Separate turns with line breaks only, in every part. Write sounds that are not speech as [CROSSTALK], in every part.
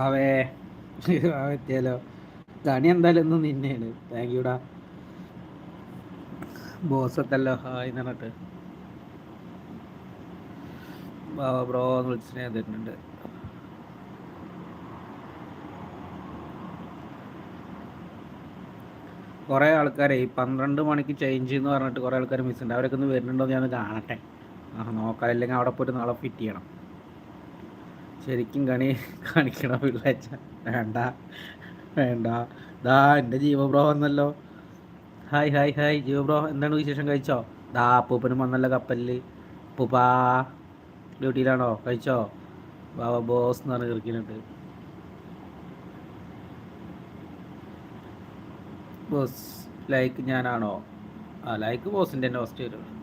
വാവേ വാവെത്തിയാലോ കണി എന്തായാലും ഇന്ന് നിന്നെയാണ് താങ്ക് യുടാ ബോസത്തല്ലോ ഹായ് എന്നിട്ട് വാവ ബ്രോ എന്ന് വിളിച്ചിട്ട് തരുന്നുണ്ട്. കുറേ ആൾക്കാരെ ഈ പന്ത്രണ്ട് മണിക്ക് ചേഞ്ച് എന്ന് പറഞ്ഞിട്ട് കുറേ ആൾക്കാർ മിസ് ഉണ്ട്. അവരൊക്കെ ഒന്ന് വരുന്നുണ്ടോ എന്ന് ഞാൻ കാണട്ടെ. ആ നോക്കാം. അല്ലെങ്കിൽ അവിടെ പോയിട്ട് നാളെ ഫിറ്റ് ചെയ്യണം. ശരിക്കും കണി കാണിക്കണം പിള്ളേച്ച? വേണ്ട വേണ്ട. ദാ എന്റെ ജീവബ്രോ വന്നല്ലോ. Hi hi hi. ജീവബ്രോ എന്താണ് വിശേഷം? കഴിച്ചോ? ദാ അപ്പൂപ്പനും വന്നല്ലോ കപ്പലിൽ അപ്പൂപ്പാ ഡ്യൂട്ടിയിലാണോ? കഴിച്ചോ? ബാബ ബോസ് എന്ന് പറഞ്ഞ് കിറക്കിനുണ്ട് ബോസ് ലൈക്ക് ഞാനാണോ? ആ ലൈക്ക് ബോസിന്റെ തന്നെ ഫസ്റ്റ് വരും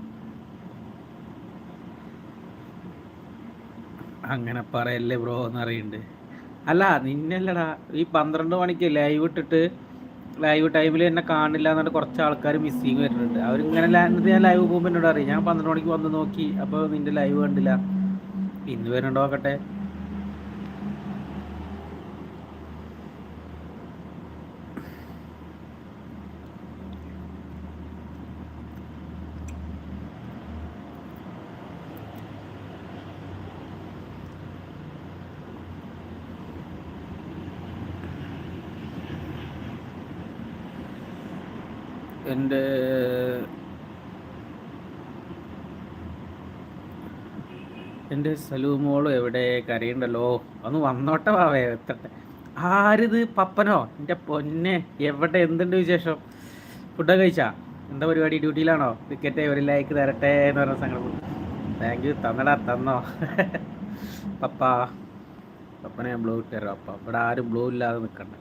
അങ്ങനെ പറയല്ലേ ബ്രോ എന്ന് അറിയണ്ട്. അല്ല നിന്നല്ലടാ ഈ പന്ത്രണ്ട് മണിക്ക് ലൈവ് ഇട്ടിട്ട് ലൈവ് ടൈമിൽ എന്നെ കാണില്ല എന്നിട്ട് കുറച്ച് ആൾക്കാർ മിസ്സിങ് വരുന്നുണ്ട്. അവരിങ്ങനെ ഞാൻ ലൈവ് പോകുമ്പോൾ എന്നോട് അറിയാം ഞാൻ പന്ത്രണ്ട് മണിക്ക് വന്ന് നോക്കി അപ്പോൾ നിന്റെ ലൈവ് കണ്ടില്ല. ഇന്ന് വരുന്നുണ്ടോ നോക്കട്ടെ. എന്റെ എന്റെ സലൂമോളും എവിടെ? കരയുണ്ടല്ലോ ഒന്ന് വന്നോട്ടെ വാവേ എത്തട്ടെ. ആരിത്? പപ്പനോ? എന്റെ പൊന്നെ എവിടെ? എന്തുണ്ട് വിശേഷം? ഫുഡൊക്കെ കഴിച്ചാ? എന്താ പരിപാടി? ഡ്യൂട്ടിയിലാണോ? ടിക്കറ്റ് ഒരു ലൈക്ക് തരട്ടെ എന്ന് പറഞ്ഞ സങ്കടം താങ്ക് യു തന്നടാ തന്നോ. [LAUGHS] പപ്പ പപ്പനെ ബ്ലൂ ഇട്ടു തരാം അപ്പ ഇവിടെ ആരും ബ്ലൂ ഇല്ലാതെ നിൽക്കണ്ട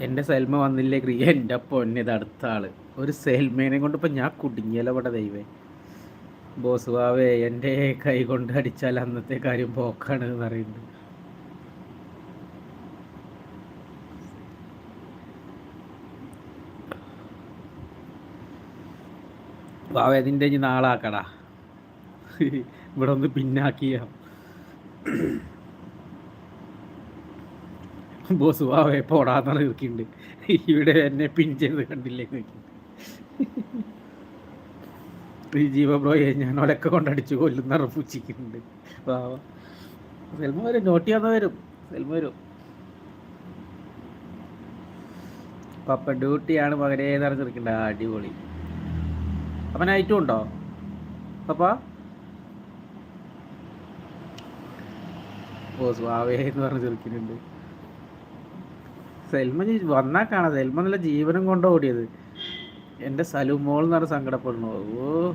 എന്റെ സെൽമ വന്നില്ലേ ക്രിയ? എന്റെ പൊന്നെ ഇത് അടുത്ത ആൾ ഒരു സെൽമേനെ കൊണ്ട് ഇപ്പം ഞാൻ കുടുങ്ങിയലവിടെ ദൈവേ. ബോസ് ബാവേ എന്റെ കൈ കൊണ്ട് അടിച്ചാൽ അന്നത്തെ കാര്യം പോക്കാണ് എന്ന് പറയുന്നത് ബാവേ ഇതിന്റെ ഇനി നാളാക്കടാ. ഇവിടെ ഒന്ന് പിന്നാക്കിയ. ബോസ് വാവേ പോടാന്നാണ് നിൽക്കുന്നുണ്ട് ഇവിടെ എന്നെ പിൻ ചെയ്ത് കണ്ടില്ലേ ജീവബ്രോയെ ഞാൻ ഒലക്ക കൊണ്ടടിച്ചു കൊല്ലുന്ന ഉറപ്പിച്ചിരിക്കുന്നുണ്ട് വാവ സെൽമ വരും നോട്ട് ചെയ്യാതെ വരും. സെൽമ വരും. പപ്പ ഡ്യൂട്ടിയാണ് മകനെ നിറഞ്ഞിരിക്കണ്ട അടിപൊളി. അപ്പൻ നൈറ്റും ഉണ്ടോ? പപ്പ ബോസ് വാവേ എന്ന് പറഞ്ഞ് ചെറുക്കുന്നുണ്ട് സെൽമ വന്നാൽ വന്നാ കാണാം. സെൽമ നല്ല ജീവനും കൊണ്ട് ഓടിയത്. എന്റെ സലുമോൾ എന്നാണ് സങ്കടപ്പെടുന്നു. ഓ.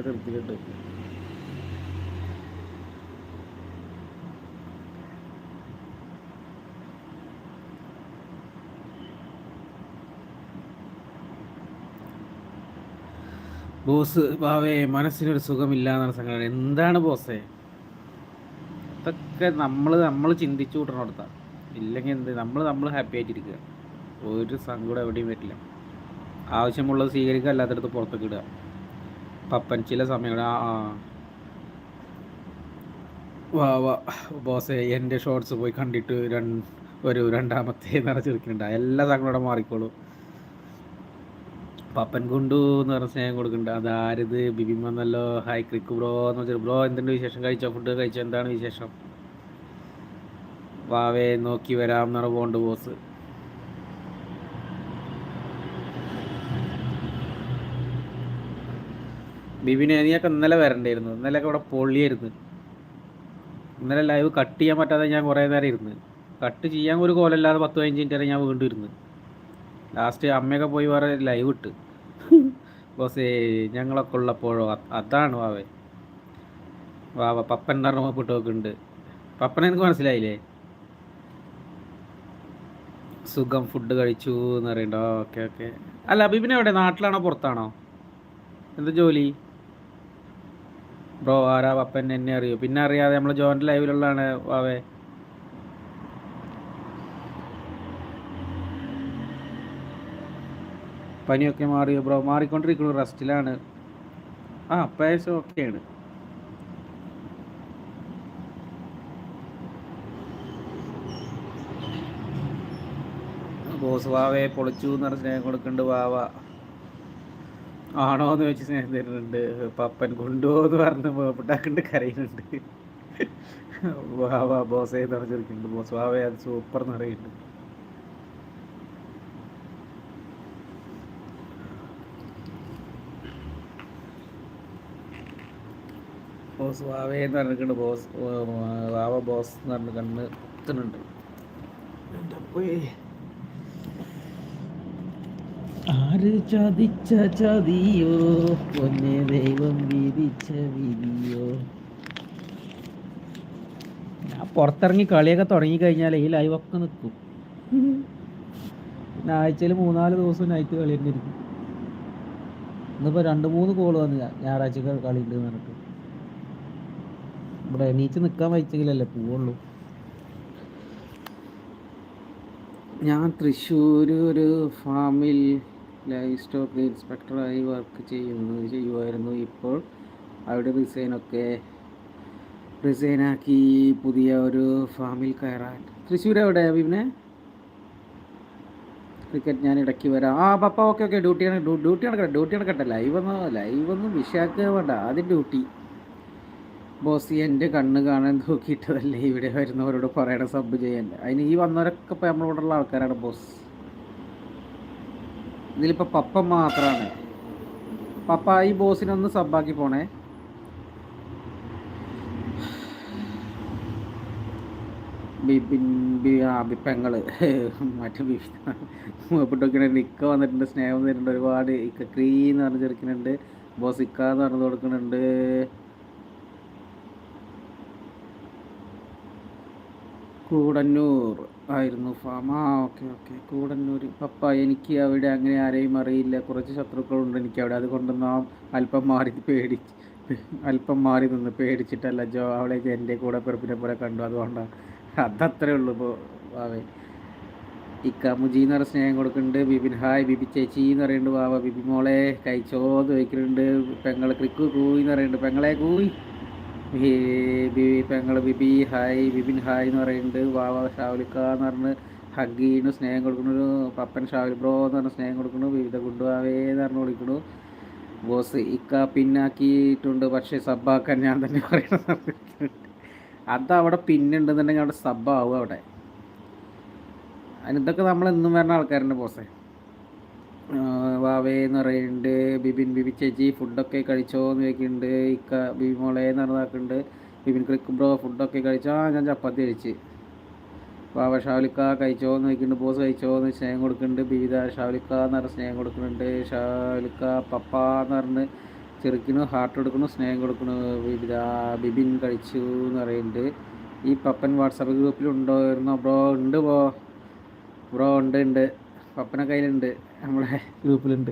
ചെറുക്കുന്നുണ്ട് ബോസ് ബാവേ മനസ്സിനൊരു സുഖമില്ല എന്നാണ് സങ്കടം. എന്താണ് ബോസേ? ഇതൊക്കെ നമ്മൾ നമ്മൾ ചിന്തിച്ചു കൂട്ടണോടത്താ. ഇല്ലെങ്കിൽ എന്ത് നമ്മൾ നമ്മൾ ഹാപ്പി ആയിട്ടിരിക്കുക. ഒരു സങ്കടം എവിടെയും വരില്ല. ആവശ്യമുള്ളത് സ്വീകരിക്കുക അല്ലാത്തടത്ത് പുറത്തേക്ക് ഇടുക. പപ്പൻ ചില സമയങ്ങളിൽ ആ വാ വാ. ബോസേ എന്റെ ഷോർട്സ് പോയി കണ്ടിട്ട് രണ്ട് ഒരു രണ്ടാമത്തെ നിറച്ചിരിക്കുന്നുണ്ട് എല്ലാ സങ്കടം മാറിക്കോളൂ. പപ്പൻ കൊണ്ടു എന്ന് സ്നേഹം കൊടുക്കുന്നുണ്ട്. അതാരത് ബിബിമെന്നല്ലോ ഹായ് ക്രിക്ക് ബ്രോ എന്ന് വെച്ചാൽ ബ്രോ എന്തുണ്ട് വിശേഷം? കഴിച്ചോ? ഫുഡ് കഴിച്ചോ? എന്താണ് വിശേഷം? വാവേ നോക്കി വരാം പോണ്ട് ബോസ് ബിബിനെ നീയൊക്കെ ഇന്നലെ വരണ്ടായിരുന്നു. ഇന്നലെയൊക്കെ ഇവിടെ പൊള്ളിയായിരുന്നു. ഇന്നലെ ലൈവ് കട്ട് ചെയ്യാൻ പറ്റാതെ ഞാൻ കുറേ നേരം ഇരുന്ന്. കട്ട് ചെയ്യാൻ ഒരു കോലല്ലാതെ പത്ത് പതിനഞ്ച് മിനിറ്റ് വരെ ഞാൻ വീണ്ടും ഇരുന്ന്. ലാസ്റ്റ് അമ്മയൊക്കെ പോയി വേറെ ലൈവ് ഇട്ട്. ബോസേ ഞങ്ങളൊക്കെ ഉള്ളപ്പോഴോ അതാണ് വാവേ വാവ പപ്പൻ പറഞ്ഞ പിട്ടൊക്കെ ഉണ്ട്. പപ്പനെ എനിക്ക് മനസ്സിലായില്ലേ? സുഖം ഫുഡ് കഴിച്ചു എന്ന് പറയണ്ടോ ഓക്കെ ഓക്കെ. അല്ല അബീബിന് എവിടെ? നാട്ടിലാണോ പുറത്താണോ? എന്ത് ജോലി? ബ്രോ ആരാ പപ്പൻ? എന്നെ അറിയോ? പിന്നെ അറിയാതെ നമ്മൾ ജോയിന്റ് ലൈവിലുള്ളതാണ് വാവേ. പനിയൊക്കെ മാറിയോ ബ്രോ? മാറിക്കൊണ്ടിരിക്കുന്നു റെസ്റ്റിലാണ്. ആ പായസം ഓക്കെയാണ് ബോസ് വാവയെ പൊളിച്ചു എന്ന് പറഞ്ഞ സ്നേഹം കൊടുക്കുന്നുണ്ട് വാവ. ആണോ എന്ന് വെച്ച് സ്നേഹം തരുന്നുണ്ട്. പപ്പൻ കൊണ്ടുപോന്ന് പറഞ്ഞ് മേപ്പിട്ടാക്കുണ്ട് കരയുന്നുണ്ട്. വാവ ബോസേ എന്ന് പറഞ്ഞിരിക്കുന്നുണ്ട് ബോസ് വാവേ അത് സൂപ്പർ എന്ന് പറയുന്നുണ്ട്. ബോസ് വാവേ എന്ന് പറഞ്ഞിട്ടുണ്ട് ബോസ് വാവ ബോസ് എന്ന് പറഞ്ഞ കണ്ണ് കുത്തുന്നുണ്ട്. ആര് ചതിച്ച ചതിയോ? പൊന്നെ ദൈവം വിധിച്ച വിധിയോ? ഞാൻ പുറത്തിറങ്ങി കളിയൊക്കെ തുടങ്ങി കഴിഞ്ഞാൽ ഈ ലൈവൊക്കെ നിൽക്കും. പിന്നെ ആഴ്ചയിൽ മൂന്നാൽ ദിവസം നൈറ്റ് കളി തന്നെ ഇരിക്കും. ഇന്നിപ്പോൾ രണ്ട് മൂന്ന് കോൾ വന്നില്ല ഞായറാഴ്ച കളി ഉണ്ട് പറഞ്ഞിട്ട്. ഇവിടെ എണീച്ച് നിൽക്കാൻ വഹിച്ചെങ്കിലല്ലേ പോവുള്ളൂ. ഞാൻ തൃശ്ശൂർ ഒരു ഫാമിൽ ലൈഫ് സ്റ്റോക്ക് ഇൻസ്പെക്ടറായി വർക്ക് ചെയ്യുന്നു ചെയ്യുമായിരുന്നു ഇപ്പോൾ. അവിടെ റിസൈനൊക്കെ റിസൈനാക്കി പുതിയ ഒരു ഫാമിൽ കയറാൻ. തൃശ്ശൂർ എവിടെ പിന്നെ ക്രിക്കറ്റ് ഞാൻ ഇടയ്ക്ക് വരാം. ആ പപ്പ ഓക്കെ ഓക്കെ ഡ്യൂട്ടിയാണ് ഡ്യൂട്ടി നടക്കട്ടെ ഡ്യൂട്ടി നടക്കട്ടെ ലൈവ് ഒന്നും ലൈവ് ഒന്നും വിഷയാക്കുക വേണ്ട. ആദ്യം ഡ്യൂട്ടി. ബോസ് എന്റെ കണ്ണ് കാണാൻ നോക്കിയിട്ടതല്ലേ ഇവിടെ വരുന്നവരോട് പറയണ സബ് ചെയ്യാൻ. അതിന് ഈ വന്നവരൊക്കെ ഇപ്പോൾ നമ്മളോടുള്ള ആൾക്കാരാണ് ബോസ്. ഇതിലിപ്പോൾ പപ്പ മാത്രമാണ് പപ്പ ഈ ബോസിനൊന്ന് സബ്ബാക്കി പോണേ. ബിബിൻ ബി ആ പെങ്ങൾ [LAUGHS] മറ്റു ബിപ്പിട്ടൊക്കെ ഇക്ക വന്നിട്ടുണ്ട് സ്നേഹം തരുന്നുണ്ട് ഒരുപാട്. ഇക്ക ക്രീ എന്ന് പറഞ്ഞ് ചെറുക്കുന്നുണ്ട് ബോസ് ഇക്ക എന്ന് പറഞ്ഞ് കൊടുക്കുന്നുണ്ട്. കൂടന്നൂർ. ആയിരുന്നു. ഫാം ആ ഓക്കെ ഓക്കെ. കൂടന്നൂർ പപ്പ എനിക്ക് അവിടെ അങ്ങനെ ആരെയും അറിയില്ല. കുറച്ച് ശത്രുക്കളുണ്ട് എനിക്ക് അവിടെ. അതുകൊണ്ട് നാം അല്പം മാറി പേടി അല്പം മാറി നിന്ന് പേടിച്ചിട്ടല്ല. ജോ അവളെ എന്റെ കൂടെ പെറുപ്പിനെ പോലെ കണ്ടു. അതുകൊണ്ടാണ് അതത്രേ ഉള്ളൂ ഇപ്പോൾ വാവേ. ഇക്ക മുജീന്ന് പറഞ്ഞ സ്നേഹം കൊടുക്കുന്നുണ്ട്. ബിബിൻ ഹായ് ബിബി ചേച്ചി എന്ന് പറയുന്നുണ്ട് വാവ. ബിബി മോളെ കഴിച്ചോന്ന് ചോദിക്കുന്നുണ്ട് പെങ്ങളെ ക്രിക്കു കൂയി എന്ന് പറയുന്നുണ്ട്. പെങ്ങളെ കൂയി. പെങ്ങൾ ബിബി ഹായ് ബിബിൻ ഹായ് എന്ന് പറയുന്നുണ്ട്. വാവ ഷാവലിക്ക എന്ന് പറഞ്ഞ് ഹഗീന് സ്നേഹം കൊടുക്കുന്നു. പപ്പൻ ഷാവലി ബ്രോ എന്ന് പറഞ്ഞ് സ്നേഹം കൊടുക്കുന്നു. വിവിധ ഗുണ്ടുവാവേ എന്ന് പറഞ്ഞ് വിളിക്കുന്നു. ബോസ് ഇക്ക പിന്നാക്കിയിട്ടുണ്ട്. പക്ഷേ സബ്ബാക്കാൻ ഞാൻ തന്നെ പറയുന്നത് അവിടെ പിന്നുണ്ടെന്നുണ്ടെങ്കിൽ അവിടെ സബ്ബാവും അവിടെ. അതിനിതൊക്കെ നമ്മൾ എന്നും വരുന്ന ആൾക്കാരുണ്ട് ബോസേ. വാവേ എന്ന് പറയുന്നുണ്ട്. ബിബിൻ ബിബി ചേച്ചി ഫുഡൊക്കെ കഴിച്ചോ എന്ന് ചോദിക്കുന്നുണ്ട്. ഇക്ക ബിബി മോളെ എന്ന് പറഞ്ഞാക്കുന്നുണ്ട് ബിബിൻ ക്രിക്ക് ബ്രോ ഫുഡൊക്കെ കഴിച്ചോ? ആ ഞാൻ ചപ്പാത്തി കഴിച്ച്. വാവ ഷാവലിക്ക കഴിച്ചോ എന്ന് ചോദിക്കുന്നുണ്ട്. ബോസ് കഴിച്ചോ എന്ന് സ്നേഹം കൊടുക്കുന്നുണ്ട്. ബിവിത ഷാവലിക്ക എന്ന് പറഞ്ഞ സ്നേഹം കൊടുക്കുന്നുണ്ട്. ഷാവലിക്ക പപ്പ എന്ന് പറഞ്ഞ് ചെറുക്കിന് ഹാർട്ട് കൊടുക്കണു സ്നേഹം കൊടുക്കണു വിവിധ ബിബിൻ കഴിച്ചു എന്ന് പറയുന്നുണ്ട്. ഈ പപ്പൻ വാട്സപ്പ് ഗ്രൂപ്പിലുണ്ടോ ഇരുന്നോ ബ്രോ? ഉണ്ട് ബ്രോ. ബ്രോ ഉണ്ട് ഉണ്ട്. പപ്പന കയ്യിലുണ്ട് നമ്മളെ ഗ്രൂപ്പിലുണ്ട്.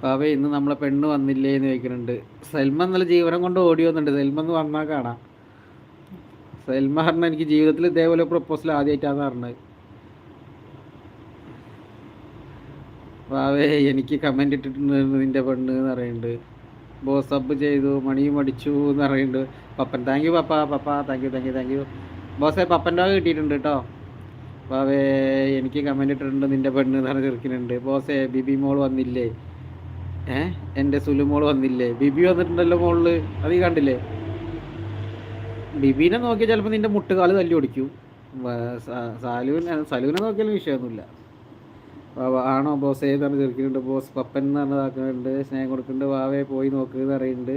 പാവേ ഇന്ന് നമ്മളെ പെണ്ണ് വന്നില്ലേ എന്ന് ചോദിക്കുന്നുണ്ട്. സൽമ നല്ല ജീവനം കൊണ്ട് ഓടി വന്നിട്ടുണ്ട്. സൽമ എന്ന് വന്നാൽ കാണാം. സൽമ പറഞ്ഞ എനിക്ക് ജീവിതത്തിൽ ഇതേപോലെ പ്രപ്പോസൽ ആദ്യമായിട്ടാണ് പറഞ്ഞത്. പാവേ എനിക്ക് കമന്റ് ഇട്ടിട്ടുണ്ട് നിന്റെ പെണ്ണ് എന്ന് പറയുന്നുണ്ട്. ബോസ് അപ്പ് ചെയ്തു മണിയും അടിച്ചു എന്ന് പറയുന്നുണ്ട്. Pappan thank you Pappa Pappa thank you thank you thank you ബോസേ പപ്പന്റെ വക കിട്ടിയിട്ടുണ്ട് കേട്ടോ പാവേ എനിക്ക് കമന്റ് ഇട്ടിട്ടുണ്ട് നിന്റെ പെണ്ണ് എന്ന് പറഞ്ഞ് ചെറുക്കിനുണ്ട്. ബോസേ ബിബി മോൾ വന്നില്ലേ? ഏ? എന്റെ സുലു മോൾ വന്നില്ലേ? ബിബി വന്നിട്ടുണ്ടല്ലോ മോളിൽ അത് ഈ കണ്ടില്ലേ? ബിബീനെ നോക്കിയാൽ ചിലപ്പോൾ നിന്റെ മുട്ടുകാൽ തല്ലി ഓടിക്കും. സാലുവിനെ സലുവിനെ നോക്കിയാലും വിഷയമൊന്നുമില്ല. ആണോ? ബോസ് ഏതാണ് ചെറുക്കുന്നുണ്ട് ബോസ് പപ്പൻ എന്ന് പറഞ്ഞതാക്കുന്നുണ്ട്. സ്നേഹം കൊടുക്കുന്നുണ്ട്. വാവേ പോയി നോക്കുക എന്ന് പറയുന്നുണ്ട്.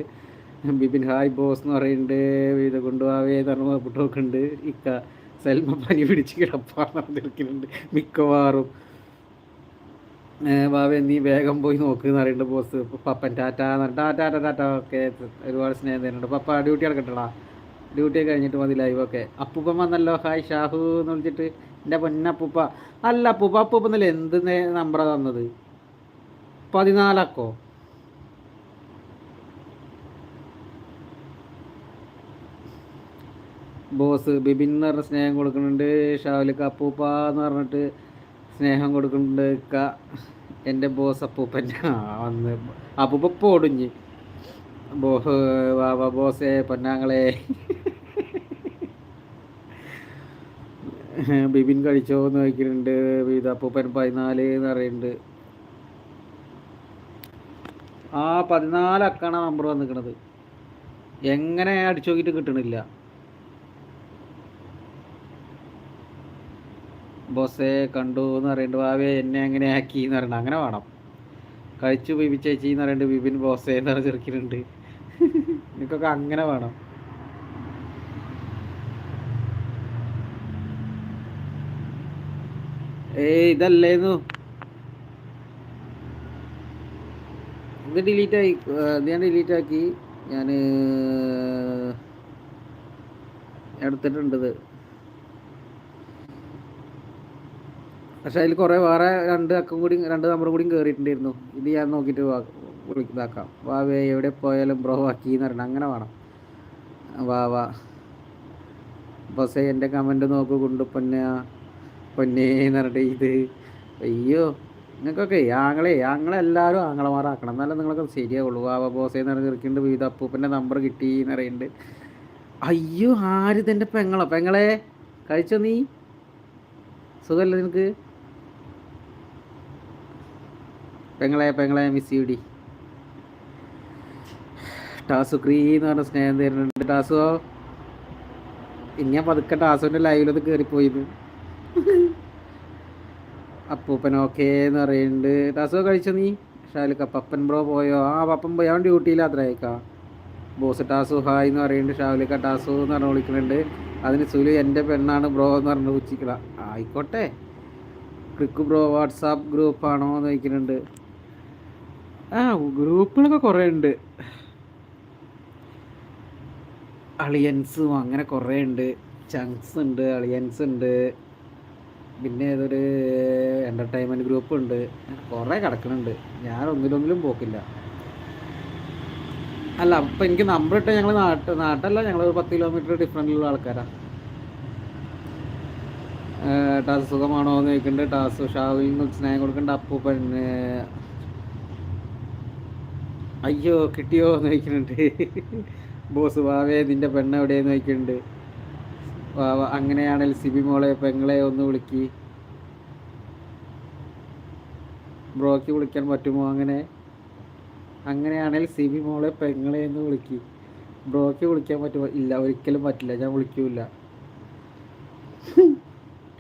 ബിബിൻ ഹായ് ബോസ് എന്ന് പറയുന്നുണ്ട്. ഇത് കൊണ്ടുപോവേ വാവേ പുട്ടൊക്കെ ഉണ്ട് ഇക്ക സെൽമ പനി പിടിച്ച് കിടപ്പാന്ന് മിക്കവാറും. ബാബ നീ വേഗം പോയി നോക്ക് എന്ന് പറയുന്നുണ്ട് boss. Pappan tata tata tata okay ഒരുപാട് സ്നേഹം തരുന്നുണ്ട്. പപ്പ ഡ്യൂട്ടി നടക്കട്ടടാ. ഡ്യൂട്ടി കഴിഞ്ഞിട്ട് മതി ലൈവ് ഓക്കെ അപ്പൂപ്പൻ വന്നല്ലോ. ഹായ് ഷാഹു എന്ന് വിളിച്ചിട്ട്. എന്റെ പൊന്നപ്പൂപ്പ. അല്ല അപ്പൂപ്പ അപ്പൂപ്പ എന്നല്ലേ. എന്ത് നമ്പറാണ് തന്നത്? പതിനാലക്കോ? ബോസ് ബിബിൻ എന്ന് പറഞ്ഞ സ്നേഹം കൊടുക്കുന്നുണ്ട്. ഷാവലിക്ക് അപ്പൂപ്പ എന്ന് പറഞ്ഞിട്ട് സ്നേഹം കൊടുക്കുന്നുണ്ട്. ക എന്റെ ബോസ് അപ്പൂപ്പൻ. വന്ന് അപ്പൂപ്പ ഓടുഞ്ഞ് ബോ വാ ബോസേ പൊന്നാങ്ങളെ. ബിബിൻ കഴിച്ചോ എന്ന് ചോദിക്കുന്നുണ്ട്. ഇത് അപ്പൂപ്പൻ പതിനാല് എന്ന് പറയുന്നുണ്ട്. ആ പതിനാല് അക്കാണ് നമ്പർ വന്നിക്കണത്. എങ്ങനെ അടിച്ചു നോക്കിയിട്ട് കിട്ടണില്ല. ബോസേ കണ്ടു എന്ന് പറയുന്നുണ്ട് വാവേ എന്നെ അങ്ങനെ ആക്കി എന്ന് പറയണം അങ്ങനെ വേണം. കഴിച്ചു ബിബി എന്ന് പറയുന്നുണ്ട് ബിബിൻ ബോസേ എന്ന് പറഞ്ഞ് ചെറുക്കിനുണ്ട്. നിനക്കൊക്കെ അങ്ങനെ വേണം. ഏയ് ഇതല്ലേന്നു. ഇത് ഡിലീറ്റ് ആയി ഞാൻ ഡിലീറ്റ് ആക്കി. ഞാൻ എടുത്തിട്ടുണ്ട് പക്ഷെ അതിൽ കുറേ വേറെ രണ്ട് അക്കം കൂടി രണ്ട് നമ്പറും കൂടി കയറിയിട്ടുണ്ടായിരുന്നു ഇത് ഞാൻ നോക്കിയിട്ട് വിളിക്കുന്നതാക്കാം. വാ വേ എവിടെ പോയാലും ബ്രോ ആക്കി എന്ന് പറയണം. അങ്ങനെ വേണം. വാ വാ. ബസ്സേ എന്റെ കമന്റ് നോക്ക് കൊണ്ട് പൊന്ന പൊന്നേ എന്ന് പറഞ്ഞിട്ട് ഇത്. അയ്യോ നിങ്ങൾക്കൊക്കെ ആങ്ങളെ ആങ്ങളെല്ലാവരും ആങ്ങളമാരാക്കണം. എന്നാലും നിങ്ങളൊക്കെ ശരിയാവുള്ളൂ. വാ ബോസേ എന്ന് പറഞ്ഞ് ചെറുക്കുന്നുണ്ട് വിവിധ അപ്പൂപ്പന്റെ നമ്പർ കിട്ടി എന്ന് പറയുന്നുണ്ട്. അയ്യോ ആര് ഇതെന്റെ പെങ്ങളോ? പെങ്ങളെ കഴിച്ചോ നീ? സുഖമല്ലേ നിനക്ക്? പെങ്ങളെ പെങ്ങളെ മിസ് യുടി ടാസു ക്രീ എന്ന് പറഞ്ഞ സ്നേഹം തരുന്നുണ്ട്. ടാസുവോ ഇനി ഞാൻ പതുക്കെ ടാസുവിന്റെ ലൈവിലത് കയറിപ്പോയിന്ന് അപ്പൂപ്പൻ ഓക്കേ എന്ന് പറയുന്നുണ്ട് ടാസു കഴിച്ചോ നീ? ഷാലുക്ക പപ്പൻ ബ്രോ പോയോ? ആ പപ്പൻ പോയി. അവൻ ഡ്യൂട്ടിയിൽ ഡ്യൂട്ടിയിലാത്രയേക്കാ ബോസ് ടാസു ഹായ് എന്ന് പറയുന്നുണ്ട് ഷാലുക്ക ടാസു എന്ന് പറഞ്ഞ് വിളിക്കുന്നുണ്ട് അതിന് സുലു എന്റെ പെണ്ണാണ് ബ്രോ എന്ന് പറഞ്ഞു ഉച്ചിക്കട ആയിക്കോട്ടെ. ക്രിക്ക് ബ്രോ വാട്സാപ്പ് ഗ്രൂപ്പാണോ എന്ന് ചോദിക്കുന്നുണ്ട് ആ ഗ്രൂപ്പുകളൊക്കെ കുറേ ഉണ്ട് അളിയൻസും അങ്ങനെ കുറേ ഉണ്ട് ചങ്സ് ഉണ്ട് അളിയൻസ് ഉണ്ട് പിന്നെ ഏതൊരു എന്റർടൈൻമെന്റ് ഗ്രൂപ്പ് ഉണ്ട് കുറേ കിടക്കുന്നുണ്ട് ഞാൻ ഒന്നിലൊന്നിലും പോക്കില്ല. അല്ല അപ്പം എനിക്ക് നമ്പർ ഇട്ട ഞങ്ങൾ നാട്ട് നാട്ടല്ല ഞങ്ങൾ ഒരു പത്ത് കിലോമീറ്റർ ഡിഫറന്റിലുള്ള ആൾക്കാരാണ് ടാസ് സുഖമാണോ എന്ന് ചോദിക്കുന്നുണ്ട് ടാസ് ഷാവിൽ നിന്ന് സ്നേഹം കൊടുക്കുന്നുണ്ട് അപ്പൂപ്പൻ അയ്യോ കിട്ടിയോ എന്ന് ചോദിക്കുന്നുണ്ട്. ബോസ് വാവേ നിന്റെ പെണ്ണ് എവിടെയെന്ന് ചോദിക്കുന്നുണ്ട്. വാവ അങ്ങനെയാണെങ്കിൽ സിബി മോളെ പെങ്ങളെ ഒന്ന് വിളിക്ക്. ബ്രോക്ക് വിളിക്കാൻ പറ്റുമോ അങ്ങനെ? അങ്ങനെയാണെങ്കിൽ സിബി മോളെ പെങ്ങളെ എന്ന് വിളിക്ക്. ബ്രോക്ക് വിളിക്കാൻ പറ്റുമോ? ഇല്ല ഒരിക്കലും പറ്റില്ല. ഞാൻ വിളിക്കൂല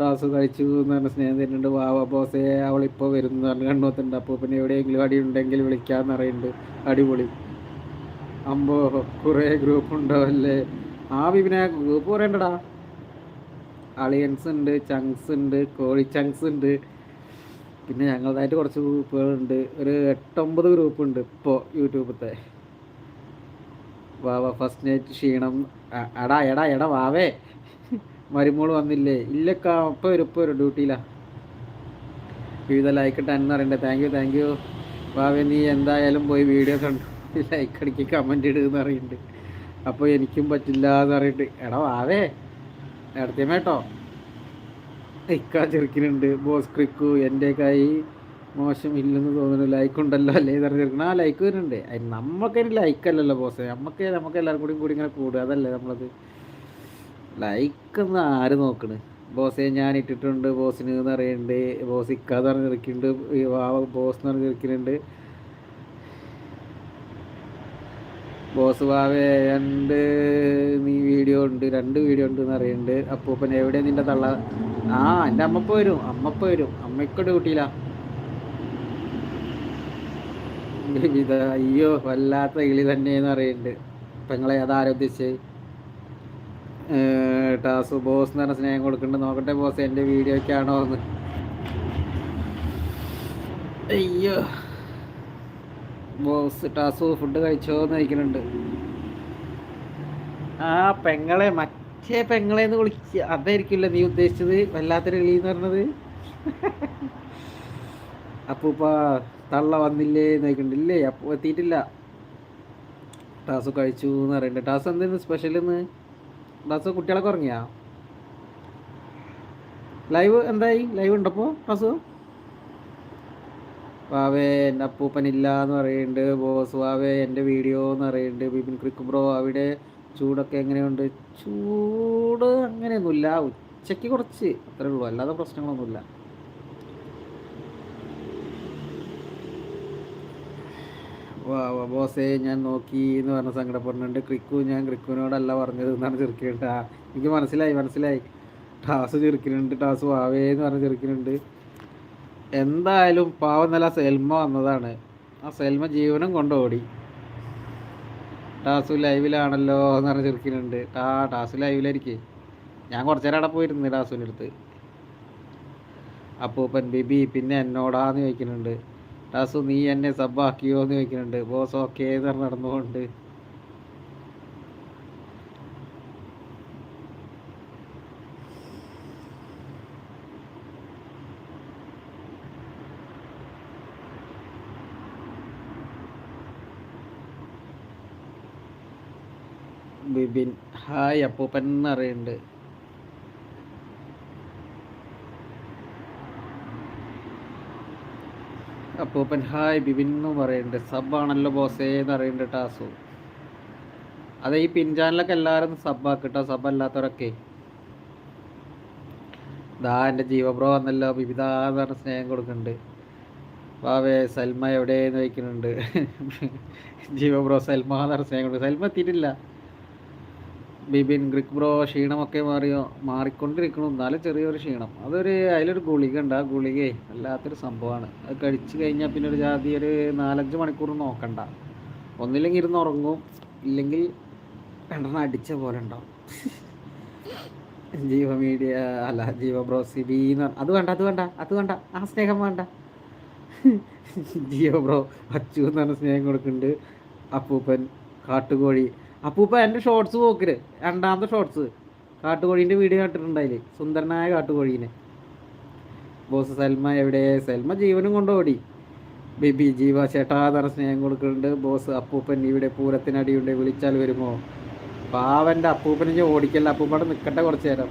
ടാസ് കഴിച്ചു എന്ന് പറഞ്ഞ സ്നേഹം തരുന്നുണ്ട്. വാവ ബോസേ അവളിപ്പോൾ വരുന്നു. എന്ന് പറഞ്ഞ് കണ്ണുവത്തുണ്ട്. അപ്പോൾ പിന്നെ എവിടെയെങ്കിലും അടി ഉണ്ടെങ്കിൽ വിളിക്കാമെന്ന് അറിയുന്നുണ്ട്. അടിപൊളി. അമ്പോ കുറേ ഗ്രൂപ്പ് ഉണ്ടാവല്ലേ ആ വിപിനെ ഗ്രൂപ്പ് പറയണ്ടടാ. അളിയൻസ് ഉണ്ട് ചങ്സ് ഉണ്ട് കോഴി ചങ്സ് ഉണ്ട് പിന്നെ ഞങ്ങളതായിട്ട് കുറച്ച് ഗ്രൂപ്പുകളുണ്ട് ഒരു എട്ടൊമ്പത് ഗ്രൂപ്പ് ഉണ്ട് ഇപ്പോൾ യൂട്യൂബത്തെ. വാ വാ ഫസ്റ്റ് നൈറ്റ് ക്ഷീണം എടാ എടാ എടാ വാവേ. മരുമോൾ വന്നില്ലേ? ഇല്ലക്കാ ഇപ്പം വരും വരും ഡ്യൂട്ടിയിലാ. വിവിധ ലൈക്ക് ടെൻ എന്ന് പറയണ്ടേ. താങ്ക് യു താങ്ക് യു ഭാവി നീ എന്തായാലും പോയി വീഡിയോ കണ്ടു. ലൈക്ക് അടിക്ക് കമന്റ് ഇടുന്ന് പറയുന്നുണ്ട് അപ്പോൾ എനിക്കും പറ്റില്ല എന്ന് പറഞ്ഞിട്ട് എടാ വാവേ. എടുത്തേമേട്ടോ ഇക്കാ ചെറുക്കിനുണ്ട്. ബോസ് ക്രിക്കു എന്റെ കൈ മോശം ഇല്ലെന്ന് തോന്നുന്നു. ലൈക്ക് ഉണ്ടല്ലോ അല്ലേ എന്ന് ചെറുക്കണം ആ ലൈക്ക് വരുന്നുണ്ട്. അതിന് ലൈക്കല്ലല്ലോ ബോസ്. നമുക്ക് നമുക്ക് എല്ലാവർക്കും കൂടി കൂടി ഇങ്ങനെ കൂടുക. അതല്ലേ നമ്മളത്. ലൈക്ക് ഒന്ന് ആര് നോക്കണ്? ബോസെ ഞാൻ ഇട്ടിട്ടുണ്ട് ബോസിന് എന്ന് അറിയുന്നുണ്ട് ബോസ് ഇക്കാന്ന് പറഞ്ഞ് വാവ ബോസ് എന്ന് പറഞ്ഞ് ബോസ് വാവേ രണ്ട് നീ വീഡിയോ ഉണ്ട് രണ്ട് വീഡിയോ ഉണ്ട് എന്ന് പറയുന്നുണ്ട്. അപ്പൂപ്പൻ എവിടെ നിന്റെ തള്ള? ആ എന്റെ അമ്മപ്പ വരും അമ്മപ്പ വരും. അമ്മയ്ക്ക് ഡ്യൂട്ടിയില്ല അയ്യോ വല്ലാത്ത കിളി തന്നെയെന്ന് അറിയുന്നുണ്ട് പെങ്ങളെ അതാരാ ടാസു ബോസ് എന്ന് പറഞ്ഞ സ്നേഹം കൊടുക്കുന്നുണ്ട് നോക്കട്ടെ ബോസ് എന്റെ വീഡിയോയ്ക്കാണോ എന്ന്. അയ്യോ. ബോസ് ടാസു ഫുഡ് കഴിച്ചോന്ന് കഴിക്കുന്നുണ്ട് ആ പെങ്ങളെ മറ്റേ പെങ്ങളെ എന്ന് വിളിക്കുക അതായിരിക്കില്ല നീ ഉദ്ദേശിച്ചത്. വല്ലാത്തൊരു കളി എന്ന് പറഞ്ഞത്. അപ്പൂപ്പ തള്ള വന്നില്ലേ എന്ന് ചോദിക്കുന്നുണ്ട്. ഇല്ലേ അപ്പൂ എത്തിയിട്ടില്ല. ടാസു കഴിച്ചു എന്ന് പറയുന്നുണ്ട്. ടാസ് എന്തായിരുന്നു സ്പെഷ്യൽ ഇന്ന്? ടാസു കുട്ടികളൊക്കെ ഉറങ്ങിയാ? ലൈവ് എന്തായി? ലൈവ് ഉണ്ടപ്പോ ടാസു വാവേ എന്റെ അപ്പൂപ്പൻ ഇല്ല എന്ന് പറയുന്നുണ്ട് ബോസ് വാവേ എന്റെ വീഡിയോ എന്ന് പറയുന്നുണ്ട് ബിപിൻ ക്രിക്ക് ബ്രോ അവിടെ ചൂടൊക്കെ എങ്ങനെയുണ്ട്? ചൂട് അങ്ങനെയൊന്നുമില്ല ഉച്ചയ്ക്ക് കുറച്ച് അത്രേ ഉള്ളൂ. അല്ലാതെ പ്രശ്നങ്ങളൊന്നുമില്ല വാ വാ ബോസേ ഞാൻ നോക്കി എന്ന് പറഞ്ഞ സങ്കടപ്പെടുന്നുണ്ട് ക്രിക്കു ഞാൻ ക്രിക്കുവിനോടല്ല പറഞ്ഞത് എന്നാണ് ചെറുക്കിയിട്ട് എനിക്ക് മനസ്സിലായി മനസ്സിലായി. ടാസ് ചെറുക്കിനുണ്ട് ടാസ് വാവേ എന്ന് പറഞ്ഞ ചെറുക്കിനുണ്ട്. എന്തായാലും പാവം നല്ല സെൽമ വന്നതാണ്. ആ സെൽമ ജീവനും കൊണ്ടോടി ടാസു ലൈവിലാണല്ലോ എന്ന് പറഞ്ഞ ചെറുക്കിനുണ്ട്. ടാ ടാസു ലൈവിലായിരിക്കേ. ഞാൻ കുറച്ചു നേരം അവിടെ പോയിരുന്നു ടാസുവിന്റെ അടുത്ത്. അപ്പൂപ്പൻ ബിബി പിന്നെ എന്നോടാന്ന് ചോദിക്കുന്നുണ്ട്. ടാസു നീ എന്നെ സബ്ബാക്കിയോ എന്ന് ചോദിക്കുന്നുണ്ട്. ബോസ് ഓക്കെ നടന്നുകൊണ്ട്. ബിബിൻ ഹായ് അപ്പൂപ്പൻ എന്ന് അപ്പൂപ്പൻ ഹായ് ബിബിൻ എന്ന് പറയുന്നുണ്ട്. സബ്ബാണല്ലോ ബോസേ എന്ന് പറയുന്നുണ്ട് ടാസു അതെ ഈ പിൻചാനലൊക്കെ എല്ലാവരും സബ്ബാക്കിട്ടോ സബ് അല്ലാത്തവരൊക്കെ. ദാ എന്റെ ജീവബ്രോ വന്നല്ലോ. വിവിധ സ്നേഹം കൊടുക്കുന്നുണ്ട്. വാവേ സൽമ എവിടെയെന്ന് വയ്ക്കുന്നുണ്ട് [LAUGHS] ജീവബ്രോ സൽമ എന്ന് പറഞ്ഞ സ്നേഹം കൊടുക്കും സൽമ എത്തിയിട്ടില്ല. ബിബിൻ ഗ്രിക് ബ്രോ ക്ഷീണമൊക്കെ മാറിയോ മാറിക്കൊണ്ടിരിക്കണം. എന്നാലും ചെറിയൊരു ക്ഷീണം. അതൊരു അതിലൊരു ഗുളിക ഉണ്ട് ആ ഗുളികേ അല്ലാത്തൊരു സംഭവമാണ്. അത് കഴിച്ചു കഴിഞ്ഞാൽ പിന്നെ ഒരു ജാതി ഒരു നാലഞ്ച് മണിക്കൂർ നോക്കണ്ട. ഒന്നില്ലെങ്കിൽ ഇരുന്ന് ഉറങ്ങും. ഇല്ലെങ്കിൽ രണ്ടെണ്ണം അടിച്ച പോലെ ഉണ്ടാവും. ജീവ മീഡിയ അല്ല ജീവ ബ്രോ സിബി എന്ന് അത് വേണ്ട അത് വേണ്ട അത് വേണ്ട. ആ സ്നേഹം വേണ്ട. ജിയോ ബ്രോ അച്ചു എന്ന് പറഞ്ഞ സ്നേഹം കൊടുക്കുന്നുണ്ട്. അപ്പൂപ്പൻ കാട്ടുകോഴി. അപ്പൂപ്പ എന്റെ ഷോർട്സ് പോക്കര്. രണ്ടാമത്തെ ഷോർട്സ് കാട്ടുകോഴീന്റെ വീഡിയോ കണ്ടിട്ടുണ്ടായില്ലേ സുന്ദരനായ കാട്ടുകോഴീനെ. ബോസ് സൽമ എവിടെ? സൽമ ജീവനും കൊണ്ടോടി ബിബി ജീവ ചേട്ടാ തറ സ്നേഹം കൊടുക്കുന്നുണ്ട്. ബോസ് അപ്പൂപ്പൻ ഇവിടെ പൂരത്തിനടിയുണ്ട്. വിളിച്ചാൽ വരുമോ? പാവന്റെ അപ്പൂപ്പനെ ഓടിക്കല്ല. അപ്പൂപ്പടെ നിൽക്കട്ടെ കുറച്ച് നേരം.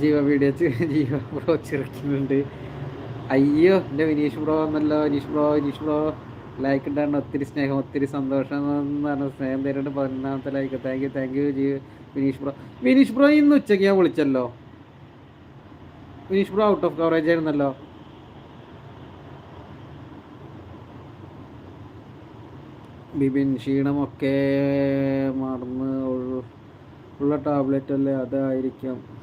ജീവ വീഡിയോ ജീവ ബ്രോ ചിറക്കുന്നുണ്ട് അയ്യോ എന്റെ Vineesh bro എന്നല്ലോ Vineesh bro Vineesh bro like ഇട്ടാണ് ഒത്തിരി സ്നേഹം ഒത്തിരി സന്തോഷം എന്ന് പറഞ്ഞ സ്നേഹം തരുന്നുണ്ട്. പതിനൊന്നാമത്തെ like thank you thank you ji Vineesh bro. Vineesh bro ഇന്ന് ഉച്ചയ്ക്ക് ഞാൻ വിളിച്ചല്ലോ. Vineesh bro out of coverage ആയിരുന്നല്ലോ. ബിബിൻ ക്ഷീണമൊക്കെ മറന്ന് ഉള്ള ടാബ്ലറ്റ് അല്ലേ? അതായിരിക്കാം.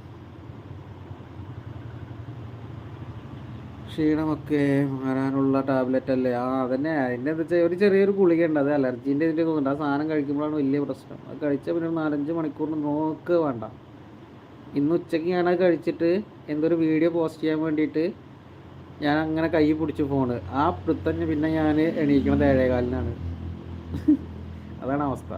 ക്ഷീണമൊക്കെ മാറാനുള്ള ടാബ്ലറ്റ് അല്ലേ? ആ അതന്നെ. അതിന്റെ എന്താ വെച്ചാൽ ഒരു ചെറിയൊരു ഗുളിക ഉണ്ട്. അത് അലർജീന്റെ ഇതിന്റെ തോന്നുന്നുണ്ട് ആ സാധനം കഴിക്കുമ്പോഴാണ് വലിയ പ്രശ്നം. അത് കഴിച്ചാൽ പിന്നെ നാലഞ്ച് മണിക്കൂറിന് നോക്ക് വേണ്ട. ഇന്ന് ഉച്ചയ്ക്ക് ഞാനത് കഴിച്ചിട്ട് എന്തൊരു വീഡിയോ പോസ്റ്റ് ചെയ്യാൻ വേണ്ടിയിട്ട് ഞാൻ അങ്ങനെ കൈ പിടിച്ചു ഫോണ് ആ പൃത്തഞ്ഞ് പിന്നെ ഞാൻ എണീക്കണത് ഏഴേകാലിനാണ്. [LAUGHS] അതാണ് അവസ്ഥ.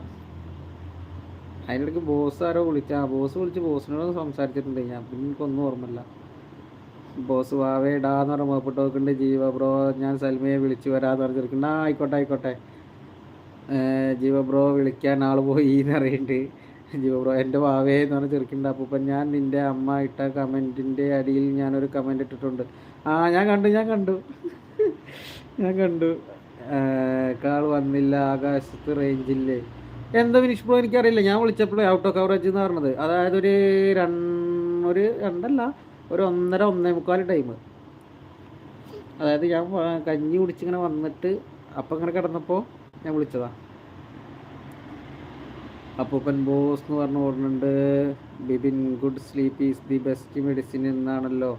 അതിനിടയ്ക്ക് ബോസ് ആരോ വിളിച്ച ആ ബോസ് വിളിച്ച് ബോസിനോട് സംസാരിച്ചിട്ടുണ്ട്. ഞാൻ പിന്നെ എനിക്കൊന്നും ഓർമ്മയില്ല. ബോസ് വാവേ ഇടാന്ന് പറഞ്ഞ മുഖപ്പെട്ട് നോക്കുന്നുണ്ട് ജീവ ബ്രോ ഞാൻ സൽമയെ വിളിച്ചു വരാന്ന് പറഞ്ഞിരിക്കുന്നുണ്ട് ആ ആയിക്കോട്ടെ ആയിക്കോട്ടെ. ജീവ ബ്രോ വിളിക്കാൻ ആൾ പോയി എന്ന് അറിയുന്നുണ്ട് ജീവ ബ്രോ എന്റെ വാവേ എന്ന് പറഞ്ഞ് അപ്പോൾ ഞാൻ നിന്റെ അമ്മ ഇട്ട കമന്റിന്റെ അടിയിൽ ഞാനൊരു കമന്റ് ഇട്ടിട്ടുണ്ട്. ആ ഞാൻ കണ്ടു ഞാൻ കണ്ടു. ഞാൻ കണ്ടു. കാൾ വന്നില്ല ആകാശത്ത് റേഞ്ചില്ലേ? എന്താ ഫിനിഷ് ബ്രോ എനിക്കറിയില്ല. ഞാൻ വിളിച്ചപ്പോഴേ ഔട്ട് ഓഫ് കവറേജ് എന്ന് പറഞ്ഞത്. അതായത് ഒരു രണ്ട് ഒരു രണ്ടല്ല ഒരു ഒന്നര ഒന്നേ മുക്കാൽ ടൈം അതായത് ഞാൻ കഞ്ഞി കുടിച്ചിങ്ങനെ വന്നിട്ട് അപ്പം ഇങ്ങനെ കിടന്നപ്പോൾ ഞാൻ വിളിച്ചതാ. അപ്പൂപ്പൻ ബോസ് എന്ന് പറഞ്ഞ് ഓടുന്നുണ്ട്. Bibin good sleep is the best medicine എന്നാണല്ലോ.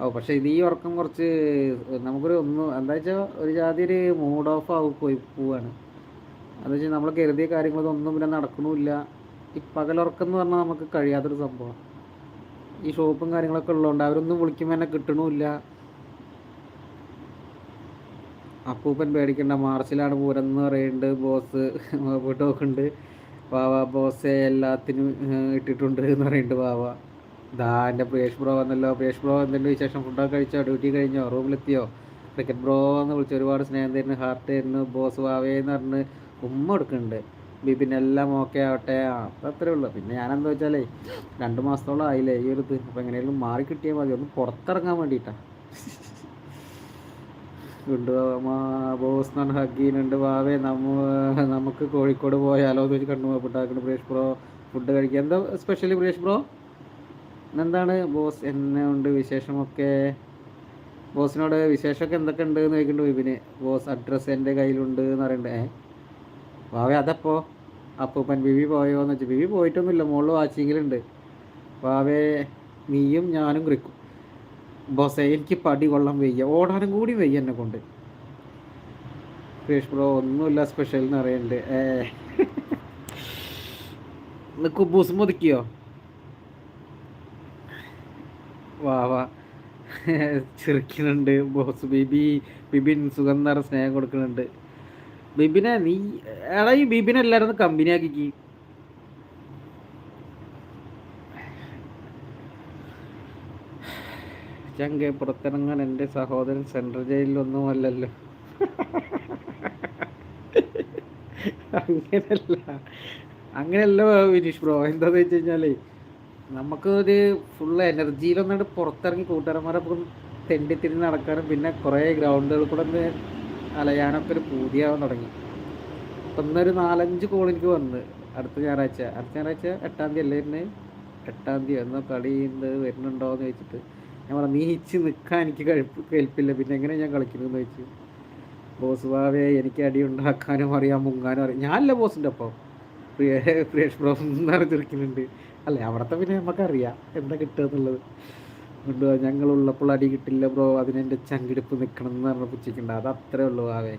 ഓ പക്ഷേ ഇത് ഈ ഉറക്കം കുറച്ച് നമുക്കൊരു ഒന്ന് എന്താ വെച്ചാൽ ഒരു ജാതി ഒരു മൂഡ് ഓഫ് ആവും പോയി പോവാണ്. എന്താ വെച്ചാൽ നമ്മൾ കരുതിയ കാര്യങ്ങളൊന്നും പിന്നെ നടക്കണമില്ല. ഈ പകലുറക്കം എന്ന് പറഞ്ഞാൽ നമുക്ക് കഴിയാത്തൊരു സംഭവം. ഈ ഷോപ്പും കാര്യങ്ങളൊക്കെ ഉള്ളതുകൊണ്ട് അവരൊന്നും വിളിക്കുമ്പോൾ എന്നെ കിട്ടണമില്ല അപ്പൂപ്പൻ പേടിക്കണ്ട മാർച്ചിലാണ് പൂരം എന്ന് പറയുന്നുണ്ട് ബോസ് ടോക്കുണ്ട് വാവ ബോസെ എല്ലാത്തിനും ഇട്ടിട്ടുണ്ട് എന്ന് പറയുന്നുണ്ട് വാവ. ദാ എന്റെ പ്രിയേഷ് ബ്രോ വന്നല്ലോ. പ്രിയേഷ് ബ്രോ എന്തെങ്കിലും വിശേഷം? ഫുഡൊക്കെ കഴിച്ചോ? ഡ്യൂട്ടി കഴിഞ്ഞോ? റൂമിലെത്തിയോ? ക്രിക്കറ്റ് ബ്രോ എന്ന് വിളിച്ച് ഒരുപാട് സ്നേഹം തരുന്നു ഹാർട്ട് തരുന്നു ബോസ് വാവേ എന്ന് പറഞ്ഞ് ഉമ്മ കൊടുക്കുന്നുണ്ട് ബിബിൻ ഓക്കെ ആവട്ടെ. അപ്പം അത്രേ ഉള്ളൂ. പിന്നെ ഞാനെന്താ വെച്ചാലേ രണ്ട് മാസത്തോളം ആയില്ലേ ഈ ഒരു ഇത്. അപ്പം എങ്ങനെയെങ്കിലും മാറി കിട്ടിയാൽ മതി. ഒന്ന് പുറത്തിറങ്ങാൻ വേണ്ടിയിട്ടാണ് കൊണ്ടുപോകാ ബോസ് എന്നാണ് ഹഗ് ബാവേ നമ്മ നമുക്ക് കോഴിക്കോട് പോയാലോ എന്ന് കണ്ടു ഫുഡാക്കണം സുരേഷ് ബ്രോ. ഫുഡ് കഴിക്കുക എന്താ സ്പെഷ്യലി സുരേഷ് ബ്രോ? എന്താണ് ബോസ് എന്നെ ഉണ്ട് വിശേഷമൊക്കെ. ബോസിനോട് വിശേഷമൊക്കെ എന്തൊക്കെ ഉണ്ട് എന്ന് ചോദിക്കുന്നുണ്ട് വിപിന് ബോസ് അഡ്രസ്സ് എന്റെ കയ്യിലുണ്ട് എന്ന് പറയണ്ടേ ഏ വാവേ അതപ്പോ അപ്പൂപ്പൻ ബിബി പോയോ എന്ന് വെച്ചാൽ ബിബി പോയിട്ടൊന്നുമില്ല മോൾ വാച്ചിങ്ങിലുണ്ട് വാവേ നീയും ഞാനും കുറിക്കും ബോസേ എനിക്ക് പടി കൊള്ളം വയ്യ. ഓടാനും കൂടി വയ്യ എന്നെ കൊണ്ട്. സുരേഷ് ബ്രോ ഒന്നുമില്ല സ്പെഷ്യൽ എന്ന് അറിയണ്ട് ഏ. കുബൂസ് മുതുക്കിയോ? വാ വാ. ചിരിക്കുന്നുണ്ട് ബോസ്. ബിബി ബിബിൻ സുഗന്ധ സ്നേഹം കൊടുക്കുന്നുണ്ട്. ബിബിനെ നീ എടാ ഈ ബിബിനെ എല്ലാരും കമ്പനി ആക്കിക്ക് ചങ്കെ പുറത്തിറങ്ങാൻ എന്റെ സഹോദരൻ സെൻട്രൽ ജയിലിലൊന്നുമല്ലല്ലോ. അങ്ങനല്ല അങ്ങനെയല്ല വിനീഷ് ബ്രോ. എന്താന്ന് വെച്ച് കഴിഞ്ഞാൽ നമുക്ക് ഒരു ഫുൾ എനർജിയിലൊന്നായിട്ട് പുറത്തിറങ്ങി കൂട്ടുകാരന്മാരൊപ്പം തെണ്ടി തിരിഞ്ഞ് നടക്കാനും പിന്നെ കുറേ ഗ്രൗണ്ടുകൾ കൂടെ അലയാനൊക്കെ ഒരു പൂതിയാവാൻ തുടങ്ങി. അപ്പം ഇന്നൊരു നാലഞ്ച് കോൾ എനിക്ക് വന്ന്. അടുത്ത ഞായറാഴ്ച. അടുത്ത ഞായറാഴ്ച എട്ടാം തീയതി അല്ലേ ഇന്ന് എട്ടാം തീയതി. എന്നോ കളി ഉണ്ട് വരുന്നുണ്ടോ എന്ന് ചോദിച്ചിട്ട് ഞാൻ പറഞ്ഞു നീ ഇച്ച് നിൽക്കാൻ എനിക്ക് കഴിപ്പ് കേൾപ്പില്ല പിന്നെ എങ്ങനെ ഞാൻ കളിക്കുന്നതെന്ന് ചോദിച്ചു. ബോസ് ഭാവേ എനിക്ക് അടി ഉണ്ടാക്കാനും അറിയാം മുങ്ങാനും അറിയാം. ഞാനല്ല ബോസിന്റെ ഒപ്പം. പ്രിയ പ്രിയേഷ് ബ്രോ പറഞ്ഞിരിക്കുന്നുണ്ട് അല്ലേ? അവിടുത്തെ പിന്നെ നമുക്കറിയാം എന്താ കിട്ടുക എന്നുള്ളത്. കൊണ്ട് ഞങ്ങളുള്ളപ്പോൾ അടി കിട്ടില്ല ബ്രോ. അതിനെന്റെ ചങ്കിടിപ്പ് നിൽക്കണം എന്ന് പറഞ്ഞ പുച്ചിക്കുണ്ട് അത് അത്രേ ഉള്ളൂ ആവേ.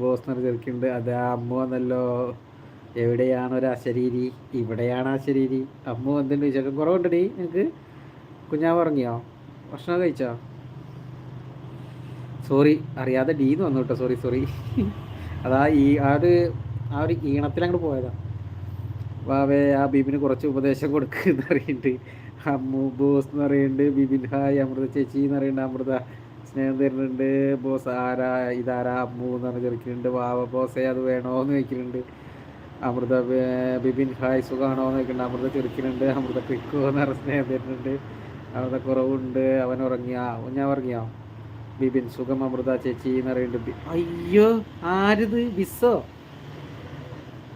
ബോസ് ചെറുക്കുണ്ട്. അത് അമ്മ വന്നല്ലോ. എവിടെയാണ് ഒരു അശരീരി? ഇവിടെയാണ് ആ ശരീരി അമ്മ വന്നിട്ടുണ്ട് വിശേഷം? കുറവുണ്ടടി നിനക്ക്? കുഞ്ഞാവ് ഉറങ്ങിയോ? ഭക്ഷണം കഴിച്ചോ? സോറി അറിയാതെ ഡീന്ന് വന്നു കേട്ടോ. Sorry sorry. അതാ ഈ ആ ഒരു ആ ഒരു ഈണത്തിൽ അങ്ങോട്ട് പോയതാ. വാവേ ആ ബിബിന് കുറച്ച് ഉപദേശം കൊടുക്കുന്ന അറിയുന്നുണ്ട് അമ്മു ബോസ് എന്ന് പറയുന്നുണ്ട്. ബിബിൻ ഹായ് അമൃത ചേച്ചി എന്ന് പറയുന്നുണ്ട്. അമൃത സ്നേഹം തരുന്നുണ്ട്. ബോസ് ആരാ? ഇതാരാ? അമ്മു എന്ന് പറഞ്ഞ് ചോദിക്കുന്നുണ്ട്. വാവ ബോസേ അത് വേണോ എന്ന് ചോദിക്കുന്നുണ്ട്. അമൃത ബിബിൻ ഹായ് സുഖമാണോ എന്ന് ചോദിക്കുന്നുണ്ട്. അമൃത ചെറുക്കുന്നുണ്ട്. അമൃത ക്രിക്കോ എന്ന് പറഞ്ഞ സ്നേഹം തരുന്നുണ്ട്. അമൃത കുറവുണ്ട്. അവൻ ഉറങ്ങിയാ? ഞാൻ ഉറങ്ങിയാ? ബിബിൻ സുഖം അമൃത ചേച്ചി എന്ന് പറയുന്നുണ്ട്. അയ്യോ ആരിത്? ബിസ്സോ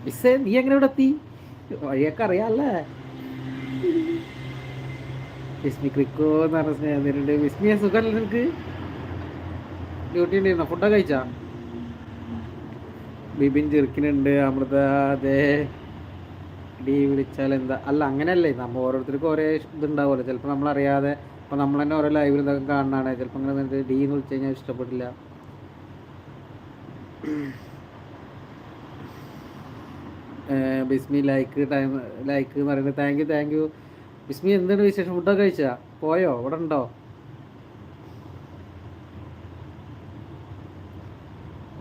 ബിസ്സേ നീ എങ്ങനെ ഇവിടെ എത്തി? വഴിയൊക്കെ അറിയാല്ലേ വിസ്മി ക്രിക്കോ എന്ന് പറഞ്ഞ സ്നേഹം തരുന്നുണ്ട് വിസ്മിയെ സുഖമല്ല നിനക്ക്? ഡ്യൂട്ടി ഉണ്ടായിരുന്നോ? ഫുഡൊക്കെ കഴിച്ചാ? ബിബിൻ ചെറുക്കിനുണ്ട് അമൃത അതെ ഡി വിളിച്ചാൽ എന്താ? അല്ല അങ്ങനെയല്ലേ. നമ്മൾ ഓരോരുത്തർക്കും ഓരോ ഇതുണ്ടാവുമല്ലോ. ചിലപ്പോൾ നമ്മളറിയാതെ ഇപ്പോൾ നമ്മൾ തന്നെ ഓരോ ലൈവിൽ ഇതൊക്കെ കാണുന്നതാണ്. ചിലപ്പോൾ അങ്ങനെ ഡി എന്ന് വിളിച്ചു കഴിഞ്ഞാൽ ഇഷ്ടപ്പെട്ടില്ല ബിസ്മി ലൈക്ക് ടൈം ലൈക്ക് എന്ന് പറയുന്നത് thank you thank you Bismi എന്താണ് വിശേഷം? ഫുഡൊക്കെ കഴിച്ചാ പോയോ? ഇവിടെ ഉണ്ടോ?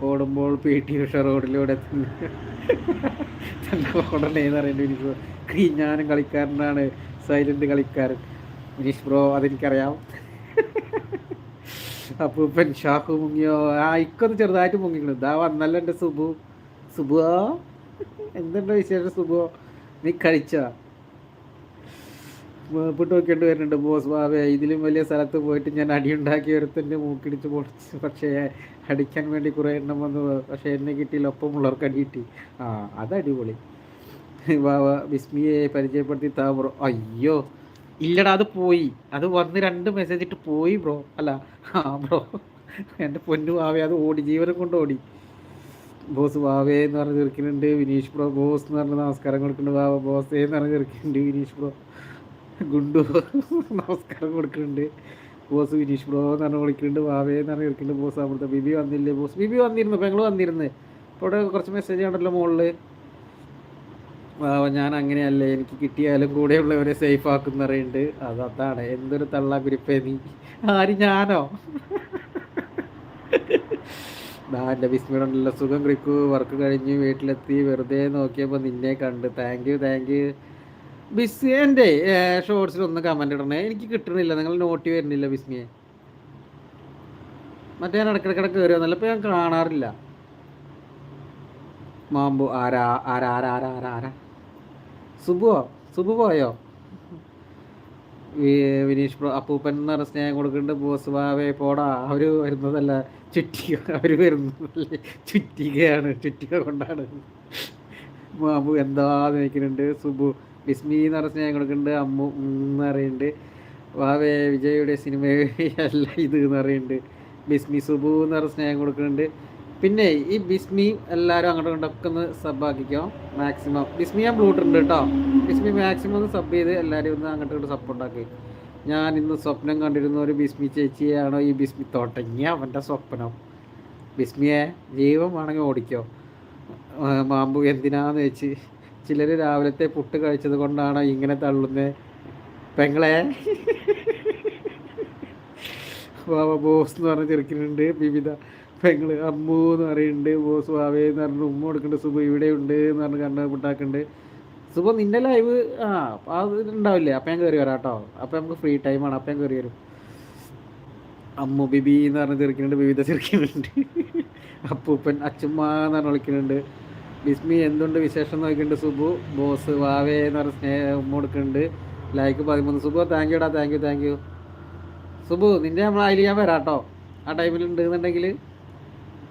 ഓടുമ്പോൾ പി ടി ഉഷ റോഡിലൂടെ ഉടനെ എന്ന് പറയുന്നത് എനിക്ക് ഞാനും കളിക്കാരനാണ്. സൈലന്റ് കളിക്കാരൻ. വിനീഷ് ബ്രോ അതെനിക്കറിയാം. അപ്പൂപ്പൻ ഷാഹു മുങ്ങിയോ? ആ ഇക്കൊന്ന് ചെറുതായിട്ട് മുങ്ങിക്കണം. ഇതാ വന്നല്ലോ എന്റെ സുബു. സുബുവോ. എന്തുണ്ടോ വിശേഷം? സുഖോ? നീ കഴിച്ചോ? മേപ്പിട്ട് നോക്കിയിട്ട് വരുന്നുണ്ട്. ബോസ് ബാബേ ഇതിലും വലിയ സ്ഥലത്ത് പോയിട്ട് ഞാൻ അടിയുണ്ടാക്കി ഒരുത്തന്റെ മൂക്കിടിച്ച് പൊളിച്ച് പക്ഷേ അടിക്കാൻ വേണ്ടി കുറേ എണ്ണം വന്നു. പക്ഷേ എന്നെ കിട്ടിയില്ല. ഒപ്പമുള്ളവർക്ക് അടി കിട്ടി. ആ അത് അടിപൊളി. ബാബ വിസ്മിയെ പരിചയപ്പെടുത്തി താ ബ്രോ. അയ്യോ ഇല്ലടാ അത് പോയി. അത് വന്ന് രണ്ട് മെസ്സേജ് ഇട്ട് പോയി ബ്രോ. അല്ല ആ ബ്രോ. എന്റെ പൊന്നു ബാവേ അത് ഓടി. ജീവനം കൊണ്ട് ഓടി. ബോസ് വാവേ എന്ന് പറഞ്ഞ് തീർക്കുന്നുണ്ട് വിനീഷ് ബ്രോ ബോസ് എന്ന് പറഞ്ഞ് നമസ്കാരം കൊടുക്കുന്നുണ്ട് വാവ ബോസേ എന്ന് പറഞ്ഞ് തീർക്കുന്നുണ്ട് വിനീഷ് ബ്രോ. ഗുണ്ടു നമസ്കാരം കൊടുക്കുന്നുണ്ട് ബോസ് വിനീഷ് ബ്രോ എന്ന് പറഞ്ഞ് വിളിക്കുന്നുണ്ട് വാവേ എന്ന് പറഞ്ഞ് തീർക്കുന്നുണ്ട് ബോസ് അമൃത ബിബി വന്നില്ലേ ബോസ്? ബിബി വന്നിരുന്നു ഇപ്പം ഞങ്ങൾ വന്നിരുന്നു. ഇപ്പോൾ ഇവിടെ കുറച്ച് മെസ്സേജ് ഉണ്ടല്ലോ മുകളിൽ ഞാൻ അങ്ങനെയല്ല എനിക്ക് കിട്ടിയാലും കൂടെയുള്ളവരെ സേഫ് ആക്കുന്ന പറയുന്നുണ്ട്. അത് അതാണ് എന്തൊരു തള്ളാ കുരിപ്പേ നീ. ആര് ഞാനോ? എന്റെ വിസ്മയുണ്ടല്ലോ സുഖം കുറിക്കു വർക്ക് കഴിഞ്ഞ് വീട്ടിലെത്തി വെറുതെ നോക്കിയപ്പോൾ നിന്നെ കണ്ട്. താങ്ക് യു താങ്ക് യു ബിസ്മിയന്റെ ഷോർട്സിൽ ഒന്ന് കമന്റ് ഇടണേ. എനിക്ക് കിട്ടണില്ല. നിങ്ങൾ നോട്ടി വരുന്നില്ല ബിസ്മിയെ. മറ്റേ ഞാൻ ഇടയ്ക്കിടയ്ക്ക് കയറി വന്നല്ലോ ഇപ്പോൾ ഞാൻ കാണാറില്ല. മാമ്പു ആരാ ആരാ ആരാ ആരാ ആരാ ആരാ? സുബുവോ? സുബു പോയോ? വിനീഷ് അപ്പൂപ്പൻ എന്ന് പറഞ്ഞ സ്നേഹം കൊടുക്കുന്നുണ്ട്. ബോസ് ബാവേ പോടാ. അവർ വരുന്നതല്ല. ചുറ്റിക അവർ വരുന്നതല്ലേ ചുറ്റികയാണ് ചുറ്റിക കൊണ്ടാണ്. മാമു എന്താ നിൽക്കുന്നുണ്ട് സുബു ബിസ്മി എന്ന് പറഞ്ഞ സ്നേഹം കൊടുക്കുന്നുണ്ട്. അമ്മു എന്ന് വാവേ വിജയുടെ സിനിമ [LAUGHS] അല്ല ഇത് എന്ന് അറിയുന്നുണ്ട് ബിസ്മി സുബു എന്ന് പറഞ്ഞ സ്നേഹം കൊടുക്കുന്നുണ്ട്. പിന്നെ ഈ ബിസ്മി എല്ലാവരും അങ്ങോട്ട് ഇങ്ങോട്ടൊക്കെ ഒന്ന് സബ്ബാക്കിക്കോ മാക്സിമം ബിസ്മി ഞാൻ ബ്ലൂട്ടുണ്ട് കേട്ടോ. ബിസ്മി മാക്സിമം ഒന്ന് സബ് ചെയ്ത് എല്ലാവരും ഒന്ന് അങ്ങോട്ടും ഇങ്ങോട്ട് സപ്പോർട്ടാക്കി ഞാൻ ഇന്ന് സ്വപ്നം കണ്ടിരുന്ന ഒരു ബിസ്മി ചേച്ചിയാണോ ഈ ബിസ്മി? തോട്ടങ്ങി അവന്റെ സ്വപ്നം. ബിസ്മിയെ വേണമെങ്കിൽ ഓടിക്കോ. മാമ്പു എന്തിനാന്ന് വെച്ച് ചിലർ രാവിലത്തെ പുട്ട് കഴിച്ചത് കൊണ്ടാണോ ഇങ്ങനെ തള്ളുന്നത് പെങ്ങളെ. ബാബ ബോസ് എന്ന് പറഞ്ഞ ചെറുക്കിനുണ്ട് വിവിധ പെങ്ങൾ. അമ്മു എന്ന് പറയുന്നുണ്ട് ബോസ് വാവേ എന്ന് പറഞ്ഞ് ഉമ്മ കൊടുക്കുന്നുണ്ട് സുബ ഇവിടെ ഉണ്ട് എന്ന് പറഞ്ഞ് കണ്ണ് പുട്ടാക്കുന്നുണ്ട്. സുബ നിന്റെ ലൈവ് ആ അതുണ്ടാവില്ലേ അപ്പം ഞാൻ കയറി വരാം കേട്ടോ. അപ്പം നമുക്ക് ഫ്രീ ടൈം ആണ്. അപ്പം ഞാൻ കയറി വരും. അമ്മു ബിബി എന്ന് പറഞ്ഞ് തീർക്കുന്നുണ്ട് വിവിധ ചെറുക്കുന്നുണ്ട് അപ്പൂപ്പൻ അച്ചുമ്മ എന്ന് പറഞ്ഞ് വിളിക്കുന്നുണ്ട്. ബിസ്മി എന്തുണ്ട് വിശേഷം നോക്കിയിട്ടുണ്ട് സുബു ബോസ് വാവേ എന്ന് പറഞ്ഞ സ്നേഹം കൊടുക്കുന്നുണ്ട്. ലൈക്ക് പതിമൂന്ന്. Subu thank യുടാ thank you thank you Subu നിന്റെ നമ്മൾ അതിൽ ഞാൻ വരാം കേട്ടോ. ആ ടൈമിൽ ഉണ്ടെന്നുണ്ടെങ്കിൽ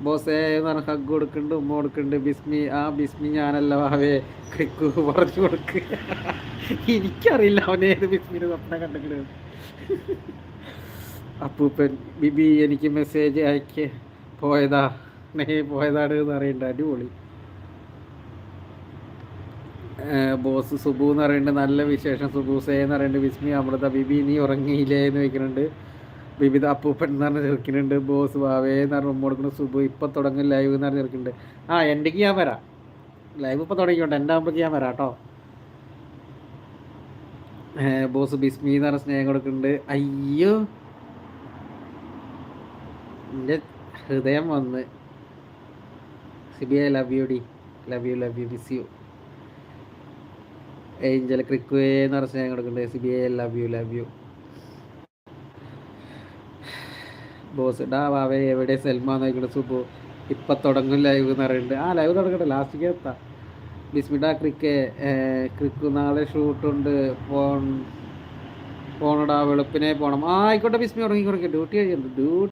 ബോസേ എന്ന് പറഞ്ഞ ഹഗ് കൊടുക്കുന്നുണ്ട് ഉമ്മ കൊടുക്കുന്നുണ്ട് ബിസ്മി ആ ബിസ്മി ഞാനല്ല വാവേ ക്രിക്കു പറഞ്ഞു കൊടുക്ക്. എനിക്കറിയില്ല അവനെ ഏത് ബിസ്മിന് സ്വപ്നം കണ്ടിട്ട്. അപ്പൂപ്പൻ ബിബി എനിക്ക് മെസ്സേജ് അയക്ക്. പോയതാ നേ പോയതാണ് എന്ന് അറിയണ്ട അടിപൊളി. ബോസ് സുബു എന്ന് പറയുന്നുണ്ട് നല്ല വിശേഷം സുബൂസേ എന്ന് പറയുന്നുണ്ട് വിസ്മി അമൃത ബിബി നീ ഉറങ്ങിയില്ലേ എന്ന് ചോദിക്കുന്നുണ്ട്. ബിബിത അപ്പൂപ്പൻ എന്ന് പറഞ്ഞ് ചെറുക്കിനുണ്ട് ബോസ് വാവേ എന്ന് പറഞ്ഞ ഉമ്മ കൊടുക്കുന്ന സുബു ഇപ്പം തുടങ്ങും ലൈവ് എന്ന് പറഞ്ഞ ചെറുക്കുന്നുണ്ട് ആ എന്റെക്ക് ഞാൻ വരാം. ലൈവ് ഇപ്പം തുടങ്ങിക്കോട്ടെ എന്റെ ആകുമ്പോഴേക്ക് ഞാൻ വരാം കേട്ടോ ബോസ് ബിസ്മി എന്ന് പറഞ്ഞ സ്നേഹം കൊടുക്കുന്നുണ്ട്. അയ്യോ എന്റെ ഹൃദയം വന്ന്. Sibi I love you D. Love you love you miss you angel ക്രിക്കുവേ എന്ന് പറഞ്ഞ സ്നേഹം കൊടുക്കുന്നുണ്ട്. Sibi I love you love you boss ഡാ വാവേ എവിടെ സൽമാൻ നോക്കിയിട്ട് സുബു? ഇപ്പം തുടങ്ങും ലൈവ് എന്ന് പറയുന്നുണ്ട് ആ ലൈവ് തുടങ്ങട്ടെ ലാസ്റ്റിക്ക് എത്താം. ബിസ്മിഡ ക്രിക്ക് ക്രിക്കു നാളെ ഷൂട്ടുണ്ട് ഫോൺ പോണടാ വെളുപ്പിനെ പോണം. ആ ആയിക്കോട്ടെ ബിസ്മി ഉറങ്ങി കുറയ്ക്കും ഡ്യൂട്ടി കഴിയുന്നുണ്ട് ഡ്യൂട്ടി